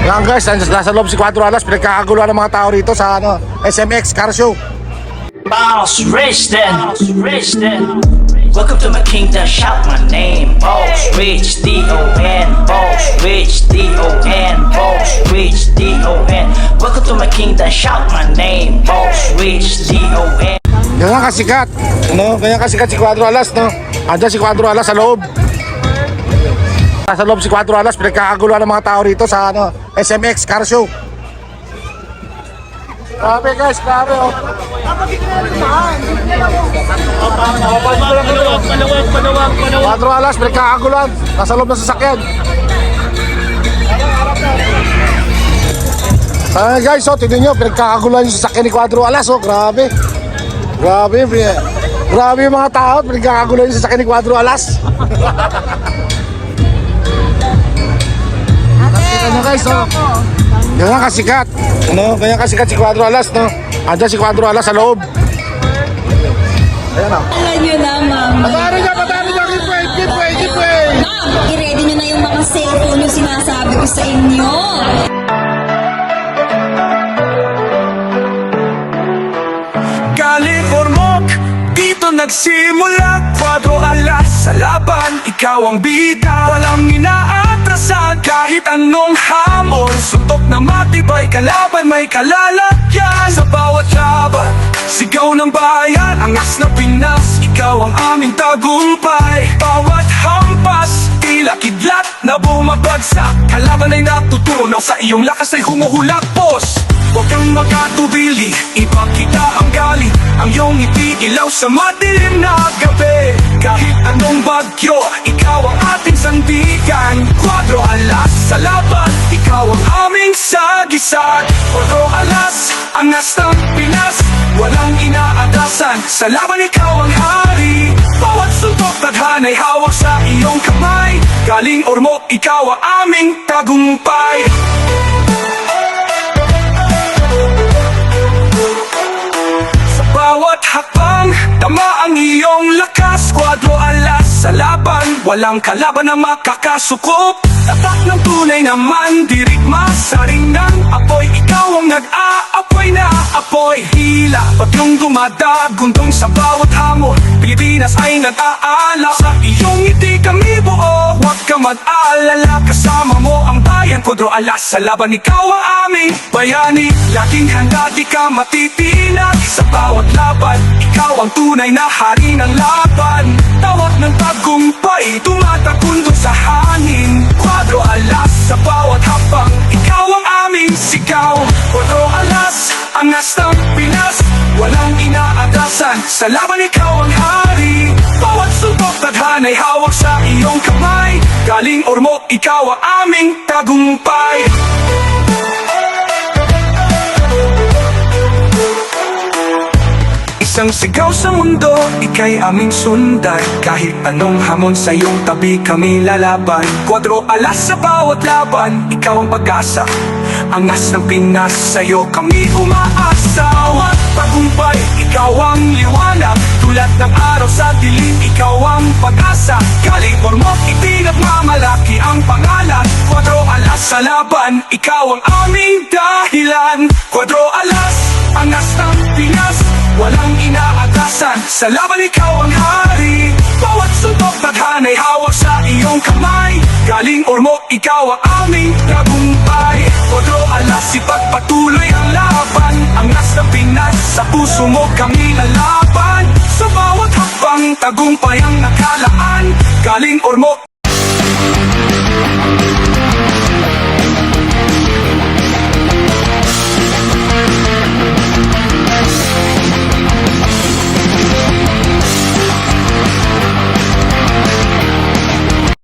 Yan guys, nasa, loob si Quadro Alas, pinagkakaguluhan ng mga tao rito sa ano, SMX Car Show. Boss Rich then. Rich then. Welcome to my kingdom, shout my name. Boss Rich, D-O-N. Boss Rich, D-O-N. Boss Rich, D-O-N. Welcome to my kingdom, shout my name. Boss Rich, D-O-N. Yan nga kasikat. No? Kaya kasikat si Quadro Alas, no? Andiyan si Quadro Alas sa loob. Nasa loob si Quadro Alas, pinagkakaguluhan ng mga tao rito sa ano, SMX Car Show. Grabe guys, grabe oh. Quadro Alas, pinagkakaguluhan. Nasa loob ng sasakyan. Ah guys, oh, tignan nyo, pinagkakaguluhan yung sasakyan ni Quadro Alas, oh, grabe. Grabe, pre. Grabe yung mga tao, pinagkakagulo yung sasakyan ni Quadro Alas. guys, oh. Yan nga kasikat. No? Kaya kasikat si Quadro Alas, no? Andiyan si Quadro Alas sa loob. Ayan, oh. Alam nyo na, ma'am. Patari niya, patari niya, giveaway, giveaway, giveaway. Ma'am, i-ready nyo na yung mga cellphone yung sinasabi ko sa inyo. Kaliformok, dito nagsimula Kwadro alas sa laban, ikaw ang bida Walang inaatrasan kahit anong hamon. Suntok na matibay, kalaban may kalalagyan Sa bawat laban, sigaw ng bayan. Angas na Pinas, ikaw ang aming tagumpay. Bawat hampas, tila kidlat na bumabagsak Kalaban ay natutunaw, sa iyong lakas ay humuhulakpos Huwag kang makatubili, ipakita ang galit. Ang iyong ngiti ilaw sa madilim na gabi. Kahit anong bagyo, ikaw ang sandigan Kwadro alas sa laban, ikaw ang aming sagisag. Kwadro alas, angas ng Pinas Walang inaatasan, sa laban ikaw ang hari. Bawat suntok tadhana'y hawak sa iyong kamay. Galing ormo, ikaw ang aming tagumpay. Sa bawat hakbang, tama ang iyong lakas. Kwadro alas sa laban, walang kalaban na makakasuko Tatak ng tunay naman, dirigma sa ring ng apoy. Ikaw ang nag-aapoy na apoy. Hila, bagyong dumadagundong sa bawat hamon. Pilipinas ay nag-aala. Sa iyong ngiti kami buo Huwag ka mag-aalala Kasama mo ang bayan Kwadro alas sa laban. Ikaw ang aming bayani. Laging handa di ka matitinag Sa bawat laban. Ikaw ang tunay na hari ng laban. Tawag ng Angas ng Pinas Walang inaatasan Sa laban ikaw ang hari. Bawat suntok tadhana'y hawak sa iyong kamay. Galing ormo, ikaw ang aming tagumpay. Isang sigaw sa mundo, ikay aming sundan. Kahit anong hamon sa iyong tabi kami lalaban. Kwadro alas sa bawat laban, ikaw ang pag-asa Angas ng Pinas, sa'yo kami umaasa Bawat tagumpay, ikaw ang liwanag. Tulad ng araw sa dilim, ikaw ang pag-asa. Galing ormok, itinagmamalaki ang pangalan. Kwadro alas sa laban, ikaw ang aming dahilan. Kwadro alas, angas ng Pinas Walang inaatasan Sa laban ikaw ang hari. Bawat suntok tadhana'y hawak sa iyong kamay. Galing ormo, ikaw ang aming tagumpay Kodro alas, ipagpatuloy ang laban. Angas na Pinas, sa puso mo kami lalaban. Sa bawat hakbang, tagumpay ang ormo,